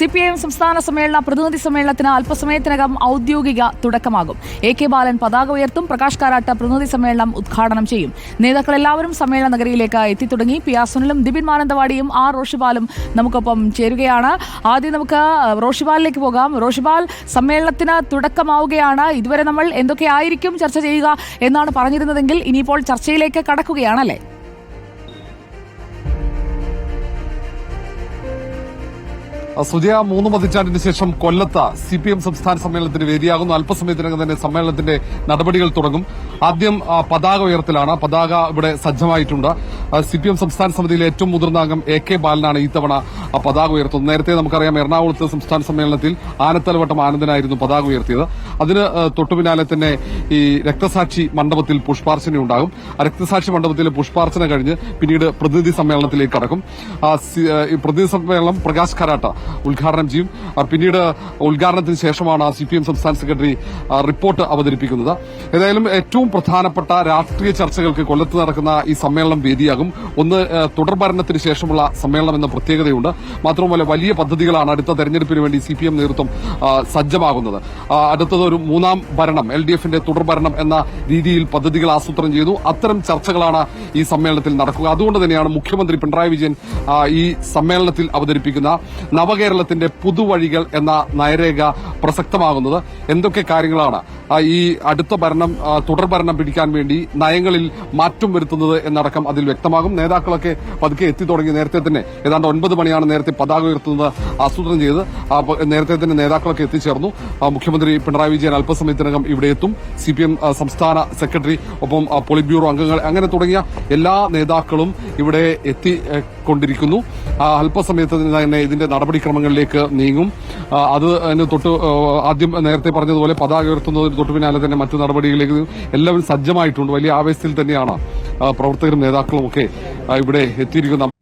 C P I M സംസ്ഥാന സമ്മേളന പ്രതിനിധി സമ്മേളനത്തിന് അല്പസമയത്തിനകം ഔദ്യോഗിക തുടക്കമാകും. എ കെ ബാലൻ പതാക ഉയർത്തും പ്രകാശ് കാരാട്ട് പ്രതിനിധി സമ്മേളനം ഉദ്ഘാടനം ചെയ്യും. നേതാക്കൾ എല്ലാവരും സമ്മേളന നഗരിയിലേക്ക് എത്തിത്തുടങ്ങി. പി ആർ സുനിലും ദിബിൻ മാനന്തവാടിയും ആർ റോഷിപാലും നമുക്കൊപ്പം ചേരുകയാണ്. ആദ്യം നമുക്ക് റോഷിപാലിലേക്ക് പോകാം. റോഷിപാൽ സമ്മേളനത്തിന് തുടക്കമാവുകയാണ്. ഇതുവരെ നമ്മൾ എന്തൊക്കെയായിരിക്കും ചർച്ച ചെയ്യുക എന്നാണ് പറഞ്ഞിരുന്നതെങ്കിൽ ഇനിയിപ്പോൾ ചർച്ചയിലേക്ക് കടക്കുകയാണല്ലേ? സുജയ മൂന്ന് പതിറ്റാണ്ടിന് ശേഷം കൊല്ലത്ത് സി പി എം സംസ്ഥാന സമ്മേളനത്തിന് വേദിയാകുന്നു. അല്പസമയത്തിനകം തന്നെ സമ്മേളനത്തിന്റെ നടപടികൾ തുടങ്ങും. ആദ്യം പതാക ഉയർത്തലാണ് പതാക ഇവിടെ സജ്ജമായിട്ടുണ്ട്. സി പി എം സംസ്ഥാന സമിതിയിലെ ഏറ്റവും മുതിർന്ന അംഗം എ കെ ബാലനാണ് ഈ തവണ പതാക ഉയർത്തുന്നത്. നേരത്തെ നമുക്കറിയാം എറണാകുളത്ത് സംസ്ഥാന സമ്മേളനത്തിൽ ആനത്തലവട്ടം ആനന്ദനായിരുന്നു പതാക ഉയർത്തിയത്. അതിന് തൊട്ടുപിന്നാലെ തൊട്ടു പിന്നാലെ തന്നെ ഈ രക്തസാക്ഷി മണ്ഡപത്തിൽ പുഷ്പാർച്ചന ഉണ്ടാകും രക്തസാക്ഷി മണ്ഡപത്തിൽ പുഷ്പാർച്ചന കഴിഞ്ഞ് പിന്നീട് പ്രതിനിധി സമ്മേളനത്തിലേക്ക് കടക്കും. പ്രതിനിധി സമ്മേളനം പ്രകാശ് കരാട്ട ഉദ്ഘാടനം ചെയ്യും. പിന്നീട് ഉദ്ഘാടനത്തിന് ശേഷമാണ് സി പി എം സംസ്ഥാന സെക്രട്ടറി റിപ്പോർട്ട് അവതരിപ്പിക്കുന്നത്. ഏതായാലും ഏറ്റവും പ്രധാനപ്പെട്ട രാഷ്ട്രീയ ചർച്ചകൾക്ക് കൊല്ലത്ത് നടക്കുന്ന ഈ സമ്മേളനം വേദിയാകും. ഒന്ന് തുടർ തുടർഭരണത്തിന് ശേഷമുള്ള സമ്മേളനം എന്ന പ്രത്യേകതയുണ്ട്. മാത്രമല്ല വലിയ പദ്ധതികളാണ് അടുത്ത തെരഞ്ഞെടുപ്പിന് വേണ്ടി സി പി എം നേതൃത്വം സജ്ജമാകുന്നത്. അടുത്തത് ഒരു മൂന്നാം ഭരണം എൽ ഡി എഫിന്റെ തുടർഭരണം എന്ന രീതിയിൽ പദ്ധതികൾ ആസൂത്രണം ചെയ്തു. അത്തരം ചർച്ചകളാണ് ഈ സമ്മേളനത്തിൽ നടക്കുക. അതുകൊണ്ട് തന്നെയാണ് മുഖ്യമന്ത്രി പിണറായി വിജയൻ ഈ സമ്മേളനത്തിൽ അവതരിപ്പിക്കുന്ന നവകേരളത്തിന്റെ പുതുവഴികൾ എന്ന നയരേഖ പ്രസക്തമാകുന്നത്. എന്തൊക്കെ കാര്യങ്ങളാണ്? ഈ അടുത്ത ഭരണം തുടർ ഭരണം പിടിക്കാൻ വേണ്ടി നയങ്ങളിൽ മാറ്റം വരുത്തുന്നത് എന്നടക്കം അതിൽ വ്യക്തമാകും. നേതാക്കളൊക്കെ പതുക്കെ എത്തി തുടങ്ങി. നേരത്തെ തന്നെ ഏതാണ്ട് ഒൻപത് മണിയാണ് നേരത്തെ പതാക ഉയർത്തുന്നത് ആസൂത്രണം ചെയ്ത് നേരത്തെ തന്നെ നേതാക്കളൊക്കെ എത്തിച്ചേർന്നു. മുഖ്യമന്ത്രി പിണറായി വിജയൻ അല്പസമയത്തിനകം ഇവിടെ എത്തും. സി പി എം സംസ്ഥാന സെക്രട്ടറി ഒപ്പം പോളിറ്റ് ബ്യൂറോ അംഗങ്ങൾ അങ്ങനെ തുടങ്ങിയ എല്ലാ നേതാക്കളും ഇവിടെ എത്തിക്കൊണ്ടിരിക്കുന്നു അല്പസമയത്ത് തന്നെ ഇതിന്റെ നടപടിക്രമങ്ങളിലേക്ക് നീങ്ങും. അത് തൊട്ട് ആദ്യം നേരത്തെ പറഞ്ഞതുപോലെ പതാക ഉയർത്തുന്നതിന് തൊട്ട് പിന്നാലെ തന്നെ മറ്റു നടപടികളിലേക്ക്. എല്ലാവരും സജ്ജമായിട്ടുണ്ട് വലിയ ആവേശത്തിൽ തന്നെയാണ് പ്രവർത്തകരും നേതാക്കളും ഒക്കെ ഇവിടെ എത്തിയിരിക്കുന്നത്